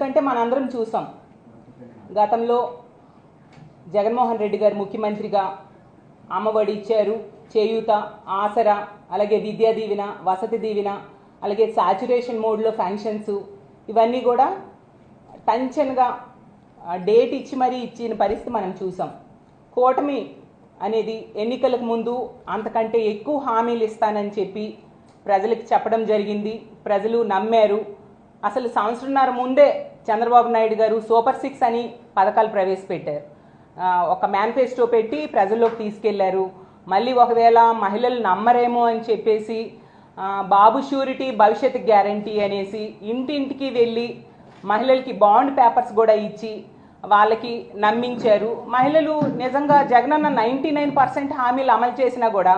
ఎందుకంటే మనందరం చూసాం. గతంలో జగన్మోహన్ రెడ్డి గారు ముఖ్యమంత్రిగా అమ్మఒడి ఇచ్చారు చేయూత ఆసరా అలాగే విద్యా దీవెన వసతి దీవెన అలాగే సాచురేషన్ మోడ్లో ఫంక్షన్స్ ఇవన్నీ కూడా టెన్షన్గా డేట్ ఇచ్చి మరీ ఇచ్చిన పరిస్థితి మనం చూసాం. కూటమి అనేది ఎన్నికలకు ముందు అంతకంటే ఎక్కువ హామీలు ఇస్తానని చెప్పి ప్రజలకు చెప్పడం జరిగింది. ప్రజలు నమ్మారు. అసలు సంవత్సరంన్నర ముందే చంద్రబాబు నాయుడు గారు సూపర్ సిక్స్ అని పథకాలు ప్రవేశపెట్టారు. ఒక మేనిఫెస్టో పెట్టి ప్రజల్లోకి తీసుకెళ్ళారు. మళ్ళీ ఒకవేళ మహిళలు నమ్మరేమో అని చెప్పేసి బాబు షూరిటీ భవిష్యత్ గ్యారంటీ అనేసి ఇంటింటికి వెళ్ళి మహిళలకి బాండ్ పేపర్స్ కూడా ఇచ్చి వాళ్ళకి నమ్మించారు. మహిళలు నిజంగా జగనన్న నైంటీ నైన్ పర్సెంట్ హామీలు అమలు చేసినా కూడా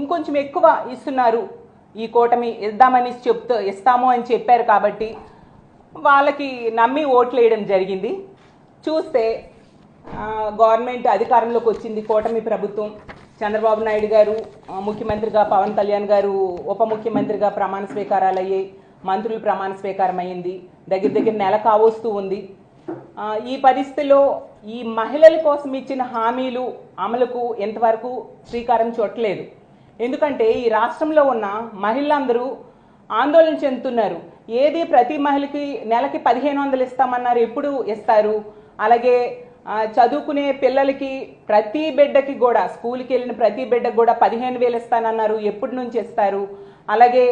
ఇంకొంచెం ఎక్కువ ఇస్తున్నారు. ఈ కూటమి ఇద్దామని చెప్తూ ఇస్తాము అని చెప్పారు కాబట్టి వాళ్ళకి నమ్మి ఓట్లు వేయడం జరిగింది. చూస్తే గవర్నమెంట్ అధికారంలోకి వచ్చింది కూటమి ప్రభుత్వం. చంద్రబాబు నాయుడు గారు ముఖ్యమంత్రిగా పవన్ కళ్యాణ్ గారు ఉప ముఖ్యమంత్రిగా ప్రమాణ స్వీకారాలు అయ్యాయి మంత్రులు ప్రమాణ స్వీకారం అయ్యింది దగ్గర దగ్గర నెల కావస్తూ ఉంది. ఈ పరిస్థితిలో ఈ మహిళల కోసం ఇచ్చిన హామీలు అమలుకు ఎంతవరకు శ్రీకారం చుట్టలేదు. ఎందుకంటే ఈ రాష్ట్రంలో ఉన్న మహిళలందరూ ఆందోళన చెందుతున్నారు. ఏది ప్రతి మహిళకి నెలకి పదిహేను వందలు ఇస్తామన్నారు ఎప్పుడు ఇస్తారు? అలాగే చదువుకునే పిల్లలకి ప్రతి బిడ్డకి కూడా స్కూల్కి వెళ్ళిన ప్రతి బిడ్డకి కూడా పదిహేను వేలు ఇస్తానన్నారు ఎప్పటి నుంచి ఇస్తారు? అలాగే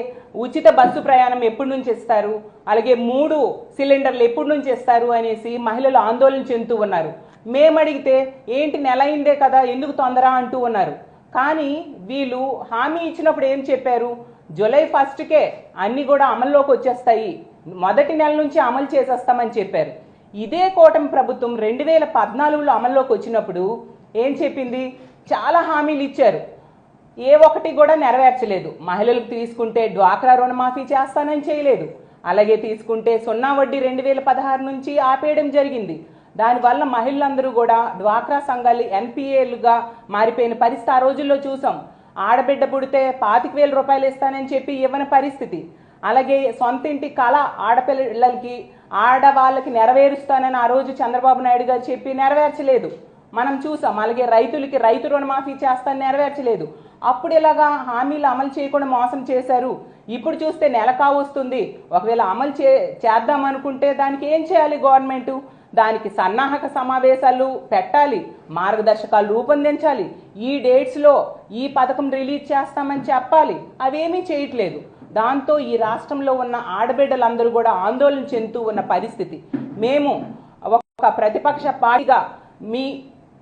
ఉచిత బస్సు ప్రయాణం ఎప్పటి నుంచి ఇస్తారు? అలాగే మూడు సిలిండర్లు ఎప్పటి నుంచి ఇస్తారు అనేసి మహిళలు ఆందోళన చెందుతూ ఉన్నారు. మేము అడిగితే ఏంటి నెల అయిందే కదా ఎందుకు తొందర? అంటూ ఉన్నారు. కానీ వీళ్ళు హామీ ఇచ్చినప్పుడు ఏం చెప్పారు? జూలై ఫస్ట్కే అన్నీ కూడా అమల్లోకి వచ్చేస్తాయి. మొదటి నెల నుంచి అమలు చేసేస్తామని చెప్పారు. ఇదే కూటమి ప్రభుత్వం రెండు వేల పద్నాలుగులో అమల్లోకి వచ్చినప్పుడు ఏం చెప్పింది? చాలా హామీలు ఇచ్చారు. ఏ ఒక్కటి కూడా నెరవేర్చలేదు. మహిళలకు తీసుకుంటే డ్వాక్రా రుణమాఫీ చేస్తానని చేయలేదు. అలాగే తీసుకుంటే సున్నా వడ్డీ రెండు వేల పదహారు నుంచి ఆపేయడం జరిగింది. దానివల్ల మహిళలందరూ కూడా డ్వాక్రా సంఘాలు ఎన్పిఏలుగా మారిపోయిన పరిస్థితి ఆ రోజుల్లో చూసాం. ఆడబిడ్డ పుడితే పాతిక వేల రూపాయలు ఇస్తానని చెప్పి ఇవ్వని పరిస్థితి. అలాగే సొంత ఇంటి కళ ఆడపిల్లలకి ఆడవాళ్ళకి నెరవేరుస్తానని ఆ రోజు చంద్రబాబు నాయుడు గారు చెప్పి నెరవేర్చలేదు. మనం చూసాం. అలాగే రైతులకి రైతు రుణమాఫీ చేస్తాను నెరవేర్చలేదు. అప్పుడు ఇలాగా హామీలు అమలు చేయకుండా మోసం చేశారు. ఇప్పుడు చూస్తే నెల కావస్తుంది ఒకవేళ అమలు చే చేద్దాం అనుకుంటే దానికి ఏం చేయాలి గవర్నమెంట్? దానికి సన్నాహక సమావేశాలు పెట్టాలి మార్గదర్శకాలు రూపొందించాలి ఈ డేట్స్లో ఈ పథకం రిలీజ్ చేస్తామని చెప్పాలి. అవేమీ చేయట్లేదు. దాంతో ఈ రాష్ట్రంలో ఉన్న ఆడబిడ్డలందరూ కూడా ఆందోళన చెందుతూ ఉన్న పరిస్థితి. మేము ఒక ప్రతిపక్ష పార్టీగా మీ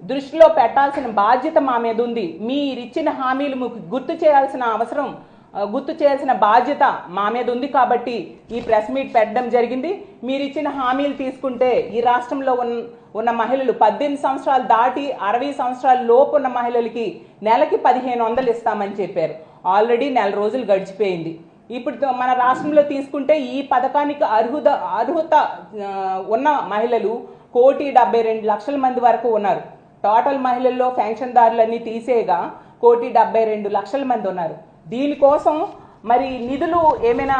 దృష్టిలో పెట్టాల్సిన బాధ్యత మా మీద ఉంది. మీరిచ్చిన హామీలు మీకు గుర్తు చేయాల్సిన అవసరం గుర్తు చేయాల్సిన బాధ్యత మా మీద ఉంది కాబట్టి ఈ ప్రెస్ మీట్ పెట్టడం జరిగింది. మీరు ఇచ్చిన హామీలు తీసుకుంటే ఈ రాష్ట్రంలో ఉన్న ఉన్న మహిళలు పద్దెనిమిది సంవత్సరాలు దాటి అరవై సంవత్సరాల లోపు ఉన్న మహిళలకి నెలకి పదిహేను వందలు ఇస్తామని చెప్పారు. ఆల్రెడీ నెల రోజులు గడిచిపోయింది. ఇప్పుడు మన రాష్ట్రంలో తీసుకుంటే ఈ పథకానికి అర్హుత అర్హత ఉన్న మహిళలు కోటి డెబ్బై రెండు లక్షల మంది వరకు ఉన్నారు. టోటల్ మహిళల్లో పెన్షన్దారులన్నీ తీసేయగా కోటి డెబ్బై రెండు లక్షల మంది ఉన్నారు. దీనికోసం మరి నిధులు ఏమైనా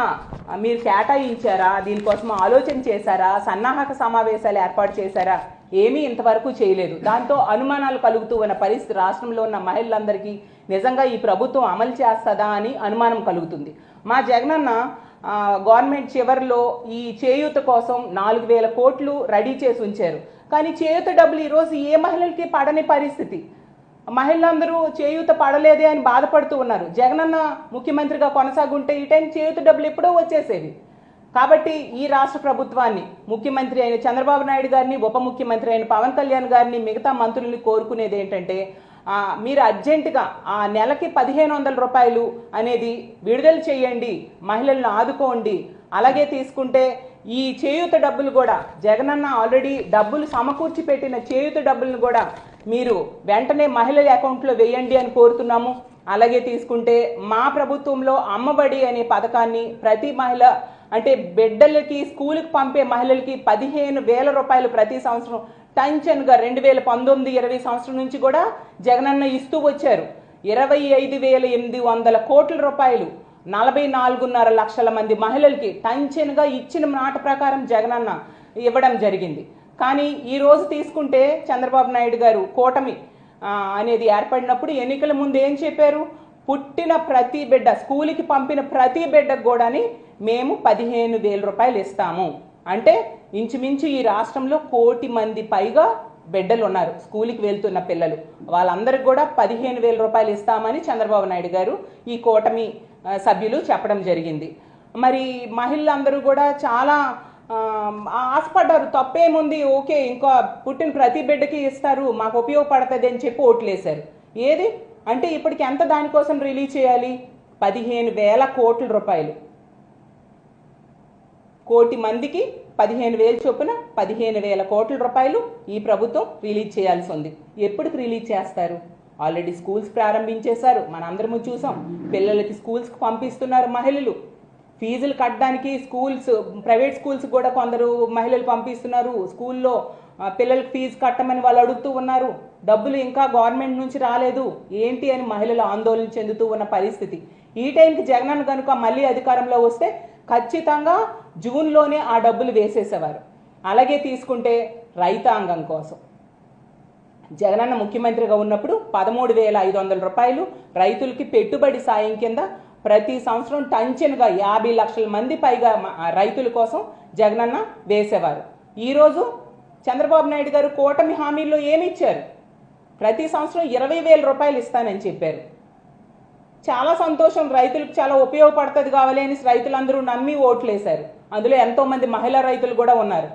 మీరు కేటాయించారా? దీనికోసం ఆలోచన చేశారా? సన్నాహక సమావేశాలు ఏర్పాటు చేశారా? ఏమీ ఇంతవరకు చేయలేదు. దాంతో అనుమానాలు కలుగుతూ ఉన్న పరిస్థితి రాష్ట్రంలో ఉన్న మహిళలందరికీ నిజంగా ఈ ప్రభుత్వం అమలు చేస్తుందా అని అనుమానం కలుగుతుంది. మా జగనన్న గవర్నమెంట్ చివరిలో ఈ చేయూత కోసం నాలుగు వేల కోట్లు రెడీ చేసి ఉంచారు. కానీ చేయూత డబ్బులు ఈరోజు ఏ మహిళలకి పడని పరిస్థితి. మహిళలందరూ చేయూత పడలేదే అని బాధపడుతూ ఉన్నారు. జగనన్న ముఖ్యమంత్రిగా కొనసాగుంటే ఈ టైం చేయూత డబ్బులు ఎప్పుడో వచ్చేసేవి. కాబట్టి ఈ రాష్ట్ర ప్రభుత్వాన్ని ముఖ్యమంత్రి అయిన చంద్రబాబు నాయుడు గారిని ఉప ముఖ్యమంత్రి అయిన పవన్ కళ్యాణ్ గారిని మిగతా మంత్రుల్ని కోరుకునేది ఏంటంటే మీరు అర్జెంటుగా ఆ నెలకి పదిహేను వందల రూపాయలు అనేది విడుదల చేయండి మహిళలను ఆదుకోండి. అలాగే తీసుకుంటే ఈ చేయూత డబ్బులు కూడా జగనన్న ఆల్రెడీ డబ్బులు సమకూర్చి పెట్టిన చేయూత డబ్బులను కూడా మీరు వెంటనే మహిళల అకౌంట్లో వేయండి అని కోరుతున్నాము. అలాగే తీసుకుంటే మా ప్రభుత్వంలో అమ్మబడి అనే పథకాన్ని ప్రతి మహిళ అంటే బిడ్డలకి స్కూల్కి పంపే మహిళలకి పదిహేను వేల రూపాయలు ప్రతి సంవత్సరం టెన్షన్గా రెండు వేల పంతొమ్మిది ఇరవై సంవత్సరం నుంచి కూడా జగనన్న ఇస్తూ వచ్చారు. ఇరవై ఐదు వేల ఎనిమిది వందల కోట్ల రూపాయలు నలభై నాలుగున్నర లక్షల మంది మహిళలకి టెన్షన్గా ఇచ్చిన మాట ప్రకారం జగనన్న ఇవ్వడం జరిగింది. కానీ ఈరోజు తీసుకుంటే చంద్రబాబు నాయుడు గారు కూటమి అనేది ఏర్పడినప్పుడు ఎన్నికల ముందు ఏం చెప్పారు? పుట్టిన ప్రతి బిడ్డ స్కూల్కి పంపిన ప్రతి బిడ్డకు కూడాని మేము పదిహేను వేల రూపాయలు ఇస్తాము. అంటే ఇంచుమించు ఈ రాష్ట్రంలో కోటి మంది పైగా బిడ్డలు ఉన్నారు స్కూల్కి వెళ్తున్న పిల్లలు. వాళ్ళందరికి కూడా పదిహేను వేల రూపాయలు ఇస్తామని చంద్రబాబు నాయుడు గారు ఈ కూటమి సభ్యులు చెప్పడం జరిగింది. మరి మహిళలందరూ కూడా చాలా ఆశపడ్డారు తప్పేముంది ఓకే ఇంకా పుట్టిన ప్రతి బిడ్డకి ఇస్తారు మాకు ఉపయోగపడుతుంది అని చెప్పి ఓట్లేశారు. ఏది? అంటే ఇప్పటికి ఎంత దానికోసం రిలీజ్ చేయాలి? పదిహేను వేల కోట్ల రూపాయలు. కోటి మందికి పదిహేను వేలు చొప్పున పదిహేను వేల కోట్ల రూపాయలు ఈ ప్రభుత్వం రిలీజ్ చేయాల్సి ఉంది. ఎప్పటికి రిలీజ్ చేస్తారు? ఆల్రెడీ స్కూల్స్ ప్రారంభించేశారు. మనందరము చూసాం. పిల్లలకి స్కూల్స్కి పంపిస్తున్నారు మహిళలు. ఫీజులు కట్టడానికి స్కూల్స్ ప్రైవేట్ స్కూల్స్ కూడా కొందరు మహిళలు పంపిస్తున్నారు. స్కూల్లో పిల్లలకు పిల్లలకి ఫీజు కట్టమని వాళ్ళు అడుగుతూ ఉన్నారు. డబ్బులు ఇంకా గవర్నమెంట్ నుంచి రాలేదు. ఏంటి అని మహిళలు ఆందోళన చెందుతూ ఉన్న పరిస్థితి. ఈ టైంకి జగనన్న కనుక మళ్ళీ అధికారంలో వస్తే ఖచ్చితంగా జూన్లోనే ఆ డబ్బులు వేసేసేవారు. అలాగే తీసుకుంటే రైతాంగం కోసం. జగనన్న ముఖ్యమంత్రిగా ఉన్నప్పుడు పదమూడు వేల ఐదు వందల రూపాయలు రైతులకి పెట్టుబడి సాయం కింద ప్రతి సంవత్సరం టంచెన్గా యాభై లక్షల మంది పైగా రైతుల కోసం జగనన్న వేసేవారు. ఈరోజు చంద్రబాబు నాయుడు గారు కూటమి హామీల్లో ఏమి ఇచ్చారు ప్రతి సంవత్సరం ఇరవై వేల రూపాయలు ఇస్తానని చెప్పారు. చాలా సంతోషం. రైతులకు చాలా ఉపయోగపడుతుంది కావాలి అని రైతులందరూ నమ్మి ఓట్లేశారు. అందులో ఎంతో మంది మహిళా రైతులు కూడా ఉన్నారు.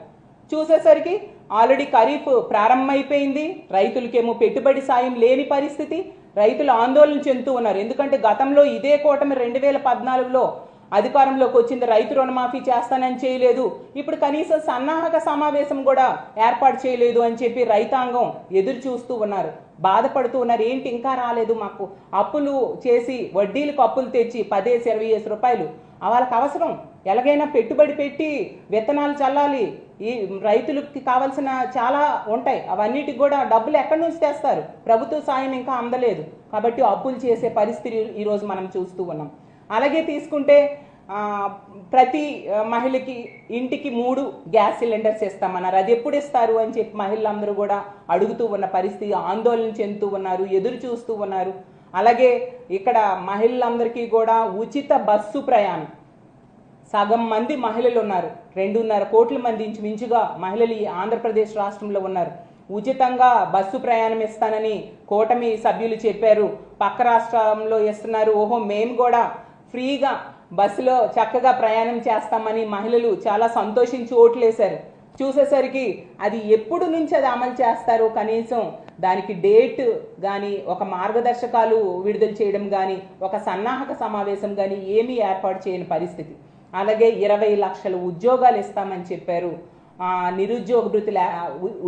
చూసేసరికి ఆల్రెడీ ఖరీఫ్ ప్రారంభమైపోయింది. రైతులకేమో పెట్టుబడి సాయం లేని పరిస్థితి. రైతులు ఆందోళన చెందుతూ ఉన్నారు. ఎందుకంటే గతంలో ఇదే కూటమి రెండు వేల పద్నాలుగులో అధికారంలోకి వచ్చింది. రైతు రుణమాఫీ చేస్తానని చేయలేదు. ఇప్పుడు కనీసం సన్నాహక సమావేశం కూడా ఏర్పాటు చేయలేదు అని చెప్పి రైతాంగం ఎదురు చూస్తూ ఉన్నారు. బాధపడుతూ ఉన్నారు. ఏంటి ఇంకా రాలేదు మాకు? అప్పులు చేసి వడ్డీలకు అప్పులు తెచ్చి పదేసి ఇరవై వేసి రూపాయలు. వాళ్ళకి అవసరం. ఎలాగైనా పెట్టుబడి పెట్టి విత్తనాలు చల్లాలి. ఈ రైతులకి కావాల్సిన చాలా ఉంటాయి. అవన్నిటికి కూడా డబ్బులు ఎక్కడి నుంచి తెస్తారు? ప్రభుత్వ సాయం ఇంకా అందలేదు. కాబట్టి అప్పులు చేసే పరిస్థితి ఈరోజు మనం చూస్తూ ఉన్నాం. అలాగే తీసుకుంటే ప్రతి మహిళకి ఇంటికి మూడు గ్యాస్ సిలిండర్స్ ఇస్తామన్నారు. అది ఎప్పుడు ఇస్తారు అని చెప్పి మహిళలందరూ కూడా అడుగుతూ ఉన్న పరిస్థితి ఆందోళన చెందుతూ ఉన్నారు ఎదురు చూస్తూ ఉన్నారు. అలాగే ఇక్కడ మహిళలందరికీ కూడా ఉచిత బస్సు ప్రయాణం. సగం మంది మహిళలు ఉన్నారు. రెండున్నర కోట్ల మంది ఇంచుమించుగా మహిళలు ఈ ఆంధ్రప్రదేశ్ రాష్ట్రంలో ఉన్నారు. ఉచితంగా బస్సు ప్రయాణం ఇస్తానని కూటమి సభ్యులు చెప్పారు. పక్క రాష్ట్రంలో ఇస్తున్నారు. ఓహో మేము కూడా ఫ్రీగా బస్సులో చక్కగా ప్రయాణం చేస్తామని మహిళలు చాలా సంతోషించి ఓట్లేశారు. చూసేసరికి అది ఎప్పుడు నుంచి అది అమలు చేస్తారో కనీసం దానికి డేట్ కానీ ఒక మార్గదర్శకాలు విడుదల చేయడం కానీ ఒక సన్నాహక సమావేశం కానీ ఏమీ ఏర్పాటు చేయని పరిస్థితి. అలాగే ఇరవై లక్షల ఉద్యోగాలు ఇస్తామని చెప్పారు. నిరుద్యోగ భృతి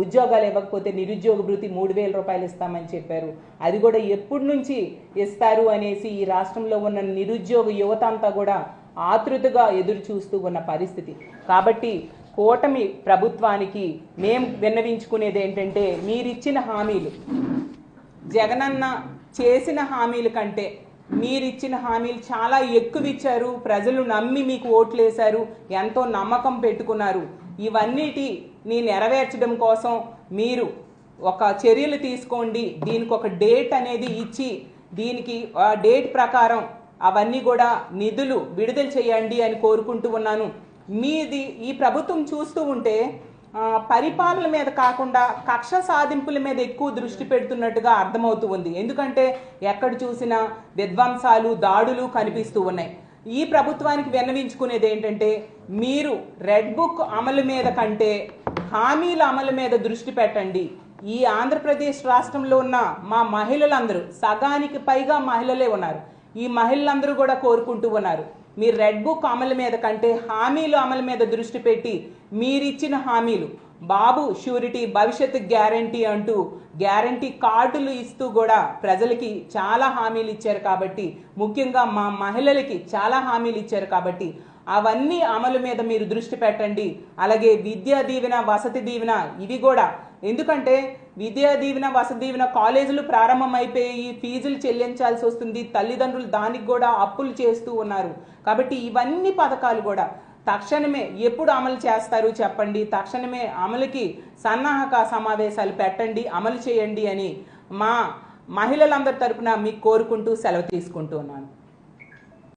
ఉద్యోగాలు ఇవ్వకపోతే నిరుద్యోగ భృతి మూడు వేల రూపాయలు ఇస్తామని చెప్పారు. అది కూడా ఎప్పటి నుంచి ఇస్తారు అనేసి ఈ రాష్ట్రంలో ఉన్న నిరుద్యోగ యువత అంతా కూడా ఆతృతగా ఎదురు చూస్తూ ఉన్న పరిస్థితి. కాబట్టి కూటమి ప్రభుత్వానికి మేము విన్నవించుకునేది ఏంటంటే మీరిచ్చిన హామీలు జగనన్న చేసిన హామీల కంటే మీరిచ్చిన హామీలు చాలా ఎక్కువ ఇచ్చారు ప్రజలు నమ్మి మీకు ఓట్లేశారు. ఎంతో నమ్మకం పెట్టుకున్నారు. ఇవన్నిటిని నెరవేర్చడం కోసం మీరు ఒక చర్యలు తీసుకోండి. దీనికి ఒక డేట్ అనేది ఇచ్చి దీనికి ఆ డేట్ ప్రకారం అవన్నీ కూడా నిధులు విడుదల చేయండి అని కోరుకుంటూ ఉన్నాను. మీది ఈ ప్రభుత్వం చూస్తూ ఉంటే పరిపాలన మీద కాకుండా కక్ష సాధింపుల మీద ఎక్కువ దృష్టి పెడుతున్నట్టుగా అర్థమవుతూ ఉంది. ఎందుకంటే ఎక్కడ చూసినా విధ్వంసాలు దాడులు కనిపిస్తూ ఉన్నాయి. ఈ ప్రభుత్వానికి విన్నవించుకునేది ఏంటంటే మీరు రెడ్ బుక్ అమలు మీద కంటే హామీల అమలు మీద దృష్టి పెట్టండి. ఈ ఆంధ్రప్రదేశ్ రాష్ట్రంలో ఉన్న మా మహిళలందరూ సగానికి పైగా మహిళలే ఉన్నారు. ఈ మహిళలందరూ కూడా కోరుకుంటూ ఉన్నారు. మీరు రెడ్ బుక్ అమలు మీద కంటే హామీలు అమలు మీద దృష్టి పెట్టి మీరిచ్చిన హామీలు. బాబు షూరిటీ భవిష్యత్ గ్యారంటీ అంటూ గ్యారంటీ కార్డులు ఇస్తూ కూడా ప్రజలకి చాలా హామీలు ఇచ్చారు కాబట్టి ముఖ్యంగా మా మహిళలకి చాలా హామీలు ఇచ్చారు కాబట్టి అవన్నీ అమలు మీద మీరు దృష్టి పెట్టండి. అలాగే విద్యా దీవెన వసతి దీవెన ఇవి కూడా. ఎందుకంటే విద్యా దీవెన వసదీవెన కాలేజీలు ప్రారంభమైపోయి ఫీజులు చెల్లించాల్సి వస్తుంది. తల్లిదండ్రులు దానికి కూడా అప్పులు చేస్తూ ఉన్నారు. కాబట్టి ఇవన్నీ పథకాలు కూడా తక్షణమే ఎప్పుడు అమలు చేస్తారు చెప్పండి. తక్షణమే అమలుకి సన్నాహక సమావేశాలు పెట్టండి అమలు చేయండి అని మా మహిళలందరి తరపున మీకు కోరుకుంటూ సెలవు తీసుకుంటూ ఉన్నాను.